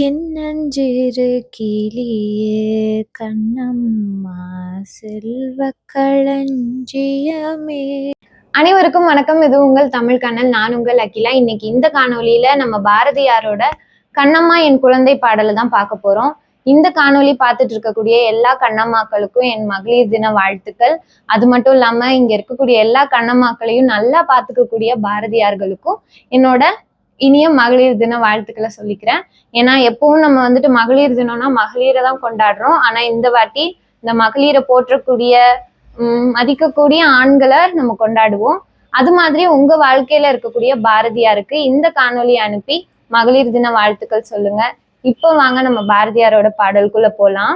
சின்னஞ்சிறு கிளியே கண்ணம்மா செல்வ களஞ்சியமே. அனைவருக்கும் வணக்கம். இது உங்கள் தமிழ் கண்ணல் நான் உங்கள் அகிலா. இன்னைக்கு இந்த காணொலியில நம்ம பாரதியாரோட கண்ணம்மா என் குழந்தை பாடலை தான் பார்க்க போறோம். இந்த காணொலி பார்த்துட்டு இருக்கக்கூடிய எல்லா கண்ணம்மாக்களுக்கும் என் மகளிர் தின வாழ்த்துக்கள். அது மட்டும் இல்லாம இங்க இருக்கக்கூடிய எல்லா கண்ணம்மாக்களையும் நல்லா பார்த்துக்கக்கூடிய பாரதியார்களுக்கும் என்னோட இனிய மகளிர் தின வாழ்த்துக்களை சொல்லிக்கிறேன். ஏன்னா எப்பவும் நம்ம வந்துட்டு மகளிர் தினம்னா மகளிரை தான் கொண்டாடுறோம். ஆனா இந்த வாட்டி இந்த மகளிரை போற்றக்கூடிய உம் மதிக்கக்கூடிய ஆண்களை நம்ம கொண்டாடுவோம். அது மாதிரி உங்க வாழ்க்கையில இருக்கக்கூடிய பாரதியாருக்கு இந்த காணொலி அனுப்பி மகளிர் தின வாழ்த்துக்கள் சொல்லுங்க. இப்போ வாங்க நம்ம பாரதியாரோட பாடலுக்குள்ள போலாம்.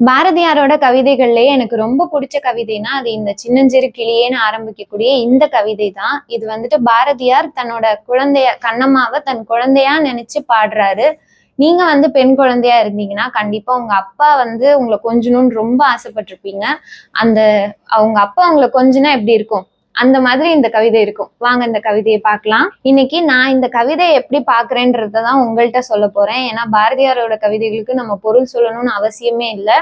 பாரதியாரோட கவிதைகள்லயே எனக்கு ரொம்ப பிடிச்ச கவிதைனா அது இந்த சின்னஞ்சிறு கிளியேன்னு ஆரம்பிக்கக்கூடிய இந்த கவிதை தான் இது வந்துட்டு பாரதியார் தன்னோட குழந்தைய கண்ணம்மாவை தன் குழந்தையா நினைச்சு பாடுறாரு. நீங்க வந்து பெண் குழந்தையா இருந்தீங்கன்னா கண்டிப்பா உங்க அப்பா வந்து உங்களை கொஞ்சணும்னு ரொம்ப ஆசைப்பட்டிருப்பீங்க. அந்த அவங்க அப்பா உங்களை கொஞ்சனா எப்படி இருக்கும்? அந்த மாதிரி இந்த கவிதை இருக்கும். வாங்க இந்த கவிதையை பார்க்கலாம். இன்னைக்கு நான் இந்த கவிதையை எப்படி பாக்குறேன்றத தான் உங்கள்கிட்ட சொல்ல போறேன். ஏன்னா பாரதியாரோட கவிதைகளுக்கு நம்ம பொருள் சொல்லணும்னு அவசியமே இல்லை.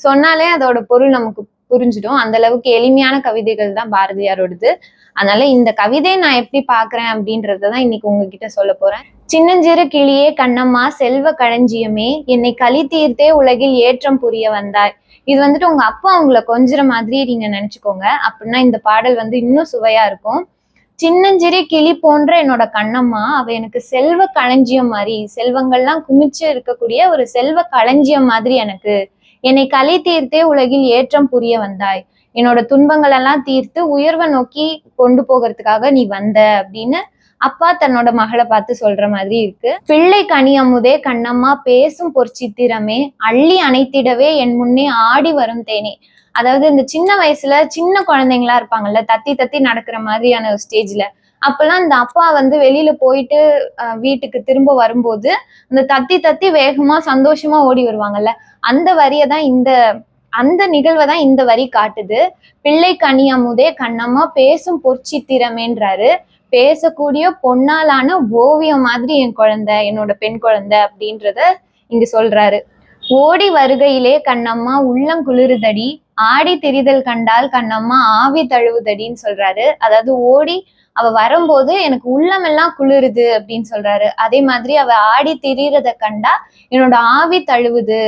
சொன்னாலே அதோட பொருள் நமக்கு புரிஞ்சிடும். அந்த அளவுக்கு எளிமையான கவிதைகள் தான் பாரதியாரோடது. அதனால இந்த கவிதையை நான் எப்படி பாக்குறேன் அப்படின்றத தான் இன்னைக்கு உங்ககிட்ட சொல்ல போறேன். சின்னஞ்சிறு கிளியே கண்ணம்மா செல்வ களஞ்சியமே என்னை களி தீர்த்தே உலகில் ஏற்றம் புரிய வந்தாய். இது வந்துட்டு உங்க அப்பா உங்களை கொஞ்சற மாதிரி நீங்க நினைச்சுக்கோங்க. அப்படின்னா இந்த பாடல் வந்து இன்னும் சுவையா இருக்கும். சின்னஞ்சிறிய கிளி போன்ற என்னோட கண்ணம்மா அவ எனக்கு செல்வ களஞ்சியம் மாதிரி செல்வங்கள்லாம் குமிச்சு இருக்கக்கூடிய ஒரு செல்வ களஞ்சியம் மாதிரி எனக்கு. என்னை கலை தீர்த்தே உலகில் ஏற்றம் புரிய வந்தாய். என்னோட துன்பங்கள் எல்லாம் தீர்த்து உயர்வை நோக்கி கொண்டு போகிறதுக்காக நீ வந்த அப்படின்னு அப்பா தன்னோட மகளை பார்த்து சொல்ற மாதிரி இருக்கு. பிள்ளை கனி அமுதே கண்ணம்மா பேசும் பொற்சித்திரமே அள்ளி அணைத்திடவே என் முன்னே ஆடி வரும் தேனே. அதாவது இந்த சின்ன வயசுல சின்ன குழந்தைங்களா இருப்பாங்கல்ல தத்தி தத்தி நடக்கிற மாதிரியான ஒரு ஸ்டேஜ்ல. அப்பெல்லாம் இந்த அப்பா வந்து வெளியில போயிட்டு வீட்டுக்கு திரும்ப வரும்போது இந்த தத்தி தத்தி வேகமா சந்தோஷமா ஓடி வருவாங்கல்ல. அந்த வரியை தான் இந்த அந்த நிகழ்வை தான் இந்த வரி காட்டுது. பிள்ளை கனி அமுதே கண்ணம்மா பேசும் பொற்சித்திரமேன்றாரு பேசக்கூடிய பொன்னாலான ஓவியம் மாதிரி என் குழந்தை என்னோட பெண் குழந்தை அப்படின்றத இங்க சொல்றாரு. ஓடி வருகையிலே கண்ணம்மா உள்ளம் குளிருதடி ஆடி திரிதல் கண்டால் கண்ணம்மா ஆவி தழுவுதடின்னு சொல்றாரு. அதாவது ஓடி அவ வரும்போது எனக்கு உள்ளம் எல்லாம் குளிருது அப்படின்னு சொல்றாரு. அதே மாதிரி அவ ஆடி திரியறத கண்டா என்னோட ஆவி தழுவுது.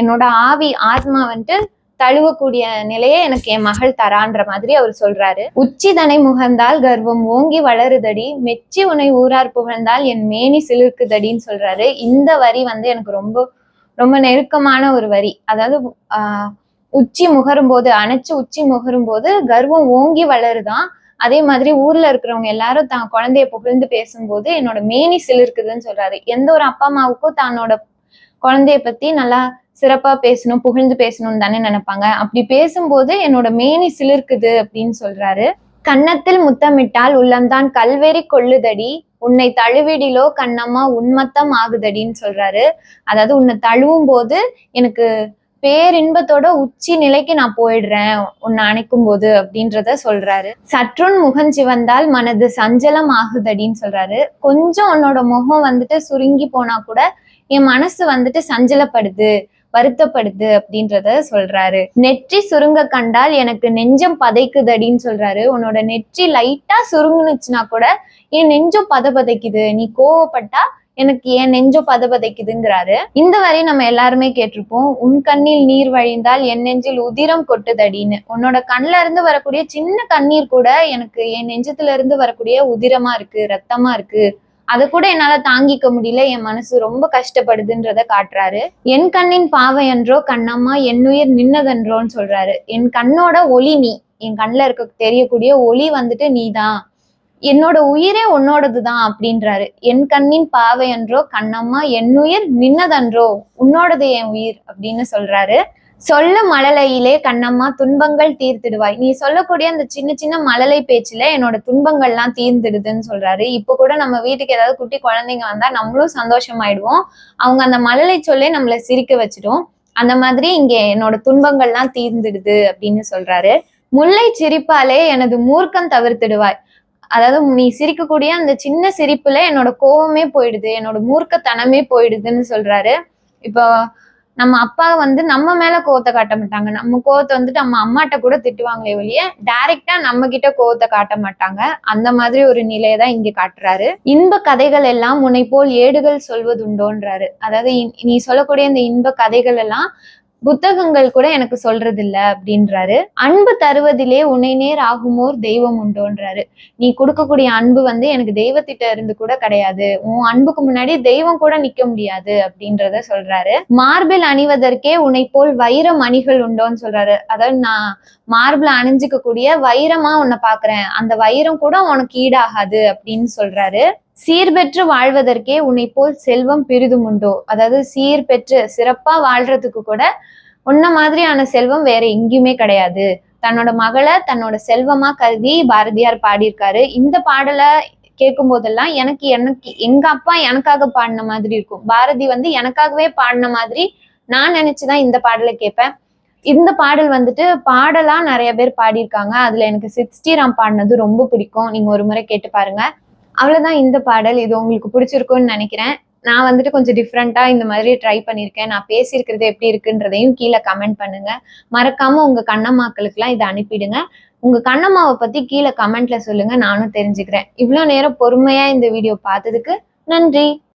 என்னோட ஆவி ஆத்மா வந்துட்டு தழுவக்கூடிய நிலையை எனக்கு என் மகள் தரான்ற மாதிரி அவர் சொல்றாரு. உச்சிதனை முகந்தால் கர்வம் ஓங்கி வளருதடி மெச்சி உன்னை ஊரார் புகழ்ந்தால் என் மேனி சிலிர்க்குதடின்னு சொல்றாரு. இந்த வரி வந்து எனக்கு ரொம்ப ரொம்ப நெருக்கமான ஒரு வரி. அதாவது ஆஹ் உச்சி முகரும் போது அணைச்சு உச்சி முகரும் போது கர்வம் ஓங்கி வளருதான். அதே மாதிரி ஊர்ல இருக்கிறவங்க எல்லாரும் தான் குழந்தைய புகழ்ந்து பேசும்போது என்னோட மேனி சிலிர்க்குதுன்னு சொல்றாரு. எந்த ஒரு அப்பா அம்மாவுக்கும் தன்னோட குழந்தைய பத்தி நல்லா சிறப்பா பேசணும் புகழ்ந்து பேசணும்னு தானே நினைப்பாங்க. அப்படி பேசும்போது என்னோட மேனி சிலிர்க்குது அப்படின்னு சொல்றாரு. கன்னத்தில் முத்தமிட்டால் உள்ளம்தான் கல்வெறி கொள்ளுதடி உன்னை தழுவிடிலோ கண்ணம்மா உன்மத்தம் ஆகுதடின்னு சொல்றாரு. அதாவது உன்னை தழுவும் போது எனக்கு பேரின்பத்தோட உச்சி நிலைக்கு நான் போயிடுறேன் உன்னை அணைக்கும் போது அப்படின்றத சொல்றாரு. சற்றுன் முகஞ்சி வந்தால் மனது சஞ்சலம் ஆகுதடின்னு சொல்றாரு. கொஞ்சம் உன்னோட முகம் வந்துட்டு சுருங்கி போனா கூட என் மனசு வந்துட்டு சஞ்சலப்படுது வருத்தப்படுது அப்படின்றத சொல்றாரு. நெற்றி சுருங்க கண்டால் எனக்கு நெஞ்சம் பதைக்குதடின்னு சொல்றாரு. உன்னோட நெற்றி லைட்டா சுருங்குனுச்சுன்னா கூட என் நெஞ்சம் பத பதைக்குது நீ கோவப்பட்டா எனக்கு ஏன் நெஞ்சோ பதபதைக்குதுங்கிறாரு. இந்த வரை நம்ம எல்லாருமே கேட்டிருப்போம். உன் கண்ணில் நீர் வழிந்தால் என் நெஞ்சில் உதிரம் கொட்டுதடின்னு. உன்னோட கண்ல இருந்து வரக்கூடிய சின்ன கண்ணீர் கூட எனக்கு என் நெஞ்சத்துல இருந்து வரக்கூடிய உதிரமா இருக்கு ரத்தமா இருக்கு. அதை கூட என்னால தாங்கிக்க முடியல. என் மனசு ரொம்ப கஷ்டப்படுதுன்றத காட்டுறாரு. என் கண்ணின் பாவை என்றோ கண்ணம்மா என்னுயிர் நின்னதென்றோன்னு சொல்றாரு. என் கண்ணோட ஒளி நீ. என் கண்ணில் இருக்க தெரியக்கூடிய ஒளி வந்துட்டு நீ தான் என்னோட உயிரே உன்னோடது தான் அப்படின்றாரு. என் கண்ணின் பாவை என்றோ கண்ணம்மா என்னுயிர் நின்னதன்றோ உன்னோடது என் உயிர் அப்படின்னு சொல்றாரு. சொல்ல மழலையிலே கண்ணம்மா துன்பங்கள் தீர்த்திடுவாய். நீ சொல்லக்கூடிய அந்த சின்ன சின்ன மழலை பேச்சுல என்னோட துன்பங்கள்லாம் தீர்ந்துடுதுன்னு சொல்றாரு. இப்ப கூட நம்ம வீட்டுக்கு ஏதாவது குட்டி குழந்தைங்க வந்தா நம்மளும் சந்தோஷமாயிடுவோம். அவங்க அந்த மழலை சொல்லே நம்மளை சிரிக்க வச்சிடும். அந்த மாதிரி இங்க என்னோட துன்பங்கள்லாம் தீர்ந்துடுது அப்படின்னு சொல்றாரு. முல்லை சிரிப்பாலே எனது மூர்க்கம் தவிர்த்திடுவாய். அதாவது நீ சிரிக்கக்கூடிய அந்த சின்ன சிரிப்புல என்னோட கோவமே போயிடுது என்னோட மூர்க்கத்தனமே போயிடுதுன்னு சொல்றாரு. இப்போ நம்ம அப்பா வந்து நம்ம மேல கோவத்தை காட்ட மாட்டாங்க. நம்ம கோவத்தை வந்துட்டு நம்ம அம்மாட்ட கூட திட்டுவாங்களே ஒழிய டைரக்டா நம்ம கிட்ட கோவத்தை காட்ட மாட்டாங்க. அந்த மாதிரி ஒரு நிலையை தான் இங்க காட்டுறாரு. இன்ப கதைகள் எல்லாம் உன்னை போல் ஏடுகள் சொல்வதுண்டோன்றாரு. அதாவது நீ சொல்லக்கூடிய இந்த இன்ப கதைகள் எல்லாம் புத்தகங்கள் கூட எனக்கு சொல்றது இல்ல அப்படின்றாரு. அன்பு தருவதிலே உன்னை நேர் ஆகுமோர் தெய்வம் உண்டோன்றாரு. நீ கொடுக்கக்கூடிய அன்பு வந்து எனக்கு தெய்வத்திட்ட இருந்து கூட கிடையாது. உன் அன்புக்கு முன்னாடி தெய்வம் கூட நிக்க முடியாது அப்படின்றத சொல்றாரு. மார்பில் அணிவதற்கே உன்னை போல் வைர மணிகள் உண்டோன்னு சொல்றாரு. அதாவது நான் மார்பிள் அணிஞ்சுக்க கூடிய வைரமா உன்னை பாக்குறேன். அந்த வைரம் கூட உனக்கு ஈடாகாது அப்படின்னு சொல்றாரு. சீர்பெற்று வாழ்வதற்கே உன்னை போல் செல்வம் பெரிதும் உண்டோ? அதாவது சீர் பெற்று சிறப்பா வாழ்றதுக்கு கூட உன்ன மாதிரியான செல்வம் வேற எங்கேயுமே கிடையாது. தன்னோட மகளை தன்னோட செல்வமா கருதி பாரதியார் பாடியிருக்காரு. இந்த பாடலை கேட்கும் போதெல்லாம் எனக்கு எனக்கு எங்க அப்பா எனக்காக பாடின மாதிரி இருக்கும். பாரதி வந்து எனக்காகவே பாடின மாதிரி நான் நினைச்சுதான் இந்த பாடலை கேட்பேன். இந்த பாடல் வந்துட்டு பாடலா நிறைய பேர் பாடியிருக்காங்க. அதுல எனக்கு சிக்ஸ்டி ராம் பாடினது ரொம்ப பிடிக்கும். நீங்க ஒரு முறை கேட்டு பாருங்க. அவ்வளோதான் இந்த பாடல். இது உங்களுக்கு பிடிச்சிருக்கும்னு நினைக்கிறேன். நான் வந்துட்டு கொஞ்சம் டிஃப்ரெண்ட்டாக இந்த மாதிரி ட்ரை பண்ணியிருக்கேன். நான் பேசியிருக்கிறது எப்படி இருக்குன்றதையும் கீழே கமெண்ட் பண்ணுங்க. மறக்காம உங்க கண்ணம்மாக்களுக்குலாம் இதை அனுப்பிடுங்க. உங்க கண்ணம்மாவை பத்தி கீழே கமெண்ட்ல சொல்லுங்க. நானும் தெரிஞ்சுக்கிறேன். இவ்வளோ நேரம் பொறுமையா இந்த வீடியோ பார்த்ததுக்கு நன்றி.